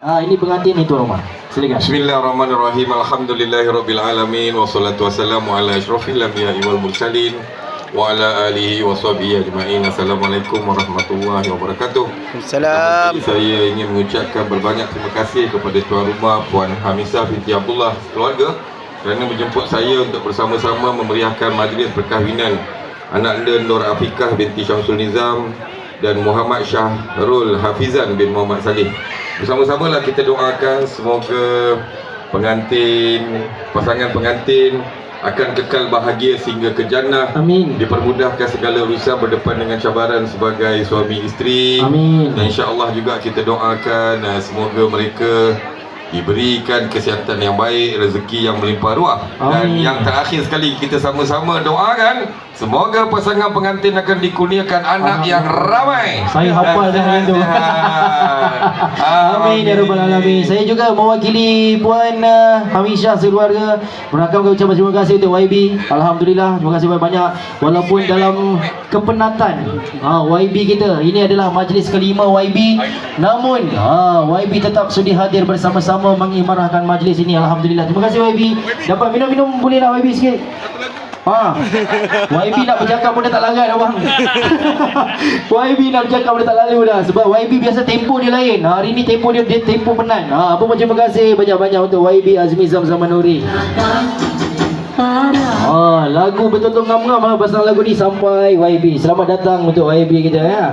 Ah ini pengantin ni Tuan Omar. Silakan. Bismillahirrahmanirrahim. Alhamdulillahirabbil wassalatu wassalamu ala asyrafil anbiya'i wal mursalin wa ala alihi wa sahbihi ajma'in. Assalamualaikum warahmatullahi wabarakatuh. Salam. Jadi saya ingin mengucapkan berbanyak terima kasih kepada tuan rumah Puan Hamisah binti Abdullah keluarga kerana menjemput saya untuk bersama-sama memeriahkan majlis perkahwinan anak anda Nur Afikah binti Syamsul Nizam dan Muhammad Syahrul Hafizan bin Muhammad Salih. Bersama-sama lah kita doakan semoga pengantin, pasangan pengantin akan kekal bahagia sehingga ke jannah. Amin. Dipermudahkan segala urusan berdepan dengan cabaran sebagai suami isteri. Amin. Dan insya-Allah juga kita doakan uh, semoga mereka diberikan kesihatan yang baik, rezeki yang melimpah ruah. Dan Amin. yang terakhir sekali kita sama-sama doakan semoga pasangan pengantin akan dikurniakan anak yang ramai. Saya hafal dah yang tu. Amin ya rabbal alamin. Saya juga mewakili puan uh, Hamisha sekeluarga merakamkan ucapan terima kasih untuk YB. Alhamdulillah terima kasih banyak-banyak walaupun dalam kepenatan ha, YB kita ini adalah majlis kelima YB namun ha, YB tetap sudi hadir bersama-sama mengimarahkan majlis ini Alhamdulillah. Terima kasih YB. Dapat minum-minum boleh tak YB sikit? Ha. YB nak bercakap pun dah tak larat abang. YB nak bercakap pun dah tak lalu dah sebab YB biasa tempo dia lain. Hari ni tempo dia, dia tempo penat. Ha, apa pun terima kasih banyak-banyak untuk YB Azmi Zamzam Nuri. Ha, lagu betul-betul ngam-ngam lah pasal lagu ni sampai YB. Selamat datang untuk YB kita ya.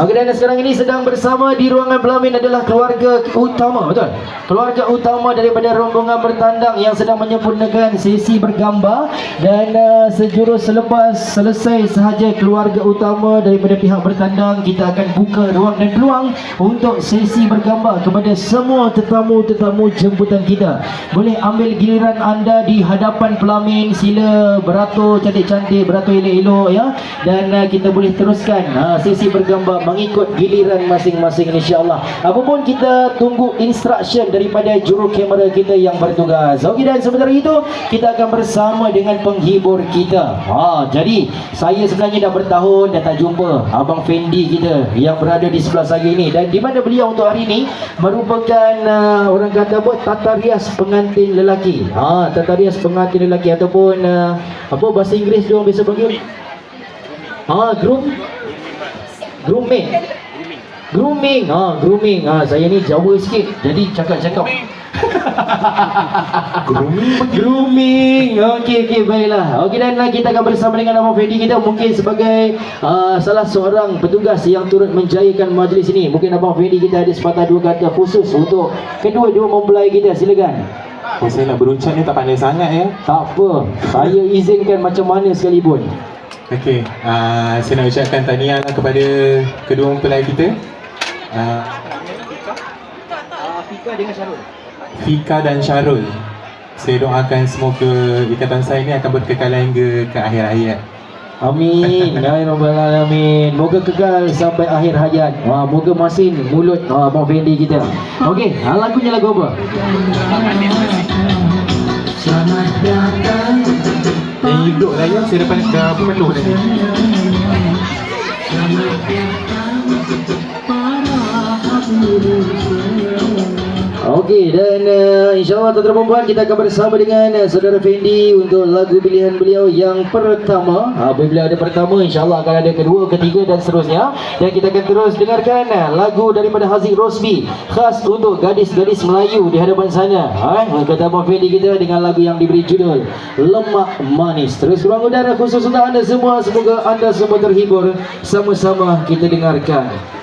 Okey dan sekarang ini sedang bersama di ruangan pelamin adalah keluarga utama, betul? Keluarga utama daripada rombongan bertandang yang sedang menyempurnakan sesi bergambar dan uh, sejurus selepas selesai sahaja keluarga utama daripada pihak bertandang kita akan buka ruang dan peluang untuk sesi bergambar kepada semua tetamu-tetamu jemputan kita. Boleh ambil giliran anda di hadapan pelamin sila beratur cantik-cantik, beratur elok-elok ya dan uh, kita boleh teruskan uh, sesi bergambar mengikut giliran masing-masing insya-Allah. Apapun kita tunggu instruction daripada juru kamera kita yang bertugas. Okey dan sementara itu kita akan bersama dengan penghibur kita. Ha jadi saya sebenarnya dah bertahun dah tak jumpa abang Fendi kita yang berada di sebelah saya ini dan di mana beliau untuk hari ini merupakan uh, orang kata apa tata rias pengantin lelaki. Ha tata rias pengantin lelaki ataupun uh, apa bahasa Inggeris dia orang biasa panggil? Ha groom grooming. Grooming. Ha grooming. Ha saya ni Jawa sikit jadi cakap-cakap. Grooming? Grooming. Okey okey baiklah. Okey dan kita akan bersama dengan Abang Fedi kita mungkin sebagai uh, salah seorang petugas yang turut menjayakan majlis ini. Mungkin Abang Fedi kita ada sepatah dua kata khusus untuk kedua-dua mempelai kita. Silakan Oh, saya nak berucap ni tak pandai sangat ya. tak apa saya izinkan macam mana sekalipun Okey, uh, saya nak ucapkan tahniah lah kepada kedua mempelai kita. Uh, Fika dengan Syarul Fika dan Syarul. Saya doakan semoga ikatan saya ni akan berkekalan hingga ke akhir hayat. Amin. Ya Rabbal Alamin. Moga kekal sampai akhir hayat. Wah, moga masin mulut ah, Abang Fendi kita. Okey, ah, lagunya lagu apa? Selamat datang. Yang hidup lah ya, saya dapat dah penuh dah ni. Okey dan uh, insyaAllah tuan-tuan perempuan kita akan bersama dengan uh, saudara Fendi untuk lagu pilihan beliau yang pertama. Beliau ada pertama insyaAllah akan ada kedua, ketiga dan seterusnya. Dan kita akan terus dengarkan uh, lagu daripada Haziq Rosbi khas untuk gadis-gadis Melayu di hadapan sana. Ha, kata Abang Fendi kita dengan lagu yang diberi judul Lemak Manis. Terus ruang udara khusus untuk anda semua. Semoga anda semua terhibur. Sama-sama kita dengarkan.